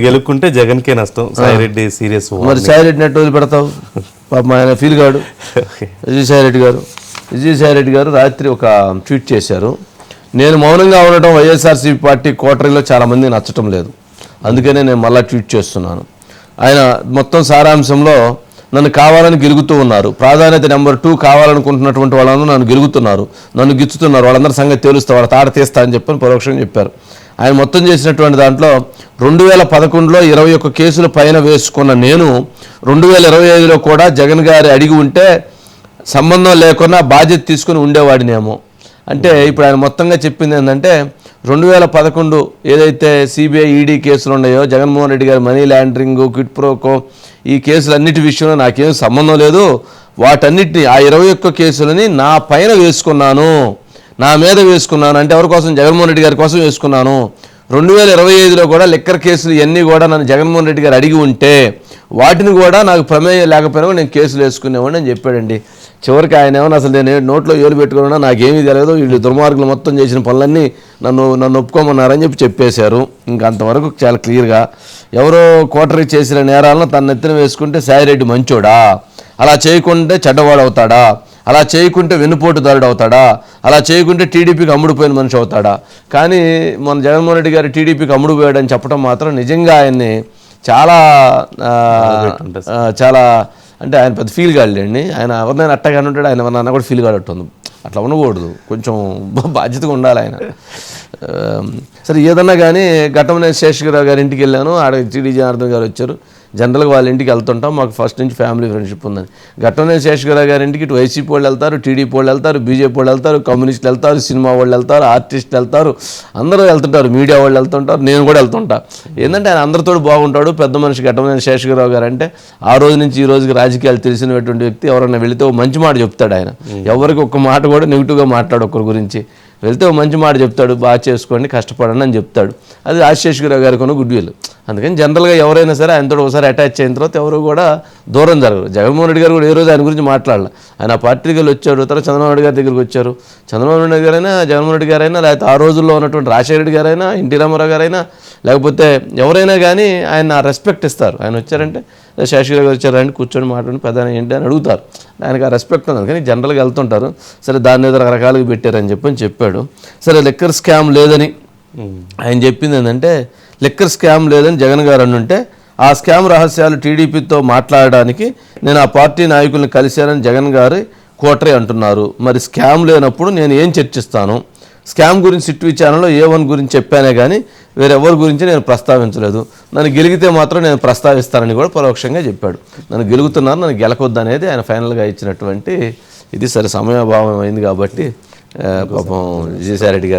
గెలుక్కుంటే జగన్ కే నష్టం సాయిరెడ్డి సీరియస్ మరి సాయిరెడ్డి నెట్ వదిలి పెడతావు పాపం ఆయన ఫీల్ గాడు. విజయసాయిరెడ్డి గారు. విజయసాయిరెడ్డి గారు రాత్రి ఒక ట్వీట్ చేశారు. నేను మౌనంగా ఉండటం వైఎస్ఆర్సీపీ పార్టీ కోటరీలో చాలా మంది నచ్చటం లేదు. అందుకనే నేను మళ్ళీ ట్వీట్ చేస్తున్నాను. ఆయన మొత్తం సారాంశంలో నన్ను కావాలని గెలుగుతూ ఉన్నారు. ప్రాధాన్యత నెంబర్ టూ కావాలనుకుంటున్నటువంటి వాళ్ళందరూ నన్ను గెలుగుతున్నారు. నన్ను గిచ్చుతున్నారు. వాళ్ళందరి సంగతి తేలుస్తా వాళ్ళ తాట తీస్తా అని చెప్పని పరోక్షంగా చెప్పారు. ఆయన మొత్తం చేసినటువంటి దాంట్లో రెండు వేల పదకొండులో ఇరవై ఒక్క కేసులు పైన వేసుకున్న నేను రెండు వేల ఇరవై ఐదులో కూడా జగన్ గారి అడిగి ఉంటే సంబంధం లేకుండా బాధ్యత తీసుకుని ఉండేవాడినేమో. అంటే ఇప్పుడు ఆయన మొత్తంగా చెప్పింది ఏంటంటే రెండు వేల పదకొండు ఏదైతే సిబిఐ ఈడీ కేసులు ఉన్నాయో జగన్మోహన్ రెడ్డి గారి మనీ లాండరింగ్ క్విట్ ప్రోకో ఈ కేసులన్నిటి విషయంలో నాకేం సంబంధం లేదు. వాటన్నిటిని ఆ ఇరవై ఒక్క కేసులని నా పైన వేసుకున్నాను. నా మీద వేసుకున్నాను. అంటే ఎవరి కోసం? జగన్మోహన్ రెడ్డి గారి కోసం వేసుకున్నాను. రెండు వేల ఇరవై ఐదులో కూడా లిక్కర్ కేసులు ఇవన్నీ కూడా నన్ను జగన్మోహన్ రెడ్డి గారు అడిగి ఉంటే వాటిని కూడా నాకు ప్రమేయం లేకపోయినా నేను కేసులు వేసుకునేవాడిని అని చెప్పాడండి. చివరికి ఆయన ఏమన్నా అసలు నేను నోట్లో ఏలు పెట్టుకున్నా నాకేమీ తెలియదు. వీళ్ళు దుర్మార్గులు మొత్తం చేసిన పనులన్నీ నన్ను నన్ను ఒప్పుకోమన్నారని చెప్పి చెప్పేశారు. ఇంకా అంతవరకు చాలా క్లియర్గా ఎవరో కోటరీ చేసిన నేరాలను తన నెత్తిన వేసుకుంటే సాయిరెడ్డి మంచోడా? అలా చేయకుంటే చెడ్డవాడు అవుతాడా అలా చేయకుంటే వెన్నుపోటుదారుడు అవుతాడా? అలా చేయకుంటే టీడీపీకి అమ్ముడుపోయిన మనిషి అవుతాడా? కానీ మన జగన్మోహన్ రెడ్డి గారు టీడీపీకి అమ్ముడుపోయాడని చెప్పడం మాత్రం నిజంగా ఆయన్ని చాలా చాలా అంటే ఆయన పెద్ద ఫీల్ కాలేండి ఆయన ఎవరినైనా అట్టగానే ఉంటాడు ఆయన ఎవరినైనా కూడా ఫీల్ కాడట్టుంది అట్లా ఉండకూడదు. కొంచెం బాధ్యతగా ఉండాలి ఆయన. సరే ఏదన్నా కానీ ఘట్టమనే శేషగిరావు గారి ఇంటికి వెళ్ళాను. ఆడ టీడీ జనార్దన్ గారు వచ్చారు. జనరల్గా వాళ్ళ ఇంటికి వెళ్తుంటాం. మాకు ఫస్ట్ నుంచి ఫ్యామిలీ ఫ్రెండ్షిప్ ఉందని ఘట్టమనే శేషగిరావు గారి ఇంటికి ఇటు వైసీపీ వాళ్ళు వెళ్తారు టీడీపీ వాళ్ళు వెళ్తారు బీజేపీ వాళ్ళు వెళ్తారు కమ్యూనిస్టులు వెళ్తారు సినిమా వాళ్ళు వెళ్తారు ఆర్టిస్టులు వెళ్తారు అందరూ వెళ్తుంటారు మీడియా వాళ్ళు వెళ్తుంటారు నేను కూడా వెళ్తుంటా. ఏంటంటే ఆయన అందరితో బాగుంటాడు. పెద్ద మనిషి ఘట్టమనే శేషగిరావు గారు అంటే ఆ రోజు నుంచి ఈ రోజుకి రాజకీయాలు తెలిసినటువంటి వ్యక్తి ఎవరైనా వెళితే మంచి మాట చెప్తాడు ఆయన. ఎవరికి ఒక్క మాట కూడా నెగిటివ్గా మాట్లాడు ఒకరి గురించి వెళ్తే ఓ మంచి మాట చెప్తాడు బాగా చేసుకోండి కష్టపడండి అని చెప్తాడు. అది రాజశేషగిరావు గారికి ఉన్న గుడ్ విల్. అందుకని జనరల్గా ఎవరైనా సరే ఆయనతో ఒకసారి అటాచ్ అయిన తర్వాత ఎవరు కూడా దూరం జరగరు జగన్మోహన్ రెడ్డి గారు కూడా ఏ రోజు ఆయన గురించి మాట్లాడాలి. ఆయన పార్టీకి వెళ్ళి వచ్చాడు తర్వాత చంద్రబాబు నాయుడు గారి దగ్గరికి వచ్చారు. చంద్రబాబు నాయుడు గారైనా జగన్మోహన్ రెడ్డి గారైనా లేకపోతే ఆ రోజుల్లో ఉన్నటువంటి రాజశేఖర రెడ్డి గారైనా ఎన్టీ రామారావు గారైనా లేకపోతే ఎవరైనా కానీ ఆయన రెస్పెక్ట్ ఇస్తారు. ఆయన వచ్చారంటే శేషగిరి గారు వచ్చారంటే కూర్చొని మాట్లాడి పెద్ద ఏంటి అని అడుగుతారు. ఆయనకు ఆ రెస్పెక్ట్ ఉంది కానీ జనరల్గా వెళ్తుంటారు. సరే దాన్ని ఏదో రకరకాలుగా పెట్టారని చెప్పి అని చెప్పాడు. సరే లెక్కర్ స్కామ్ లేదని ఆయన చెప్పింది ఏంటంటే లెక్కర్ స్కామ్ లేదని జగన్ గారు అనుంటే ఆ స్కామ్ రహస్యాలు టీడీపీతో మాట్లాడడానికి నేను ఆ పార్టీ నాయకుల్ని కలిశానని జగన్ గారి కోటరే అంటున్నారు. మరి స్కామ్ లేనప్పుడు నేను ఏం చర్చిస్తాను? స్కామ్ గురించి సిట్వీ ఛానల్లో ఏ వన్ గురించి చెప్పానే కానీ వేరెవరి గురించి నేను ప్రస్తావించలేదు. నన్ను గెలిగితే మాత్రం నేను ప్రస్తావిస్తానని కూడా పరోక్షంగా చెప్పాడు. నన్ను గెలుగుతున్నారు నన్ను గెలకొద్దు అనేది ఆయన ఫైనల్గా ఇచ్చినటువంటి ఇది సరే సమయాభావం అయింది కాబట్టి పాపం విజయసాయిరెడ్డి గారు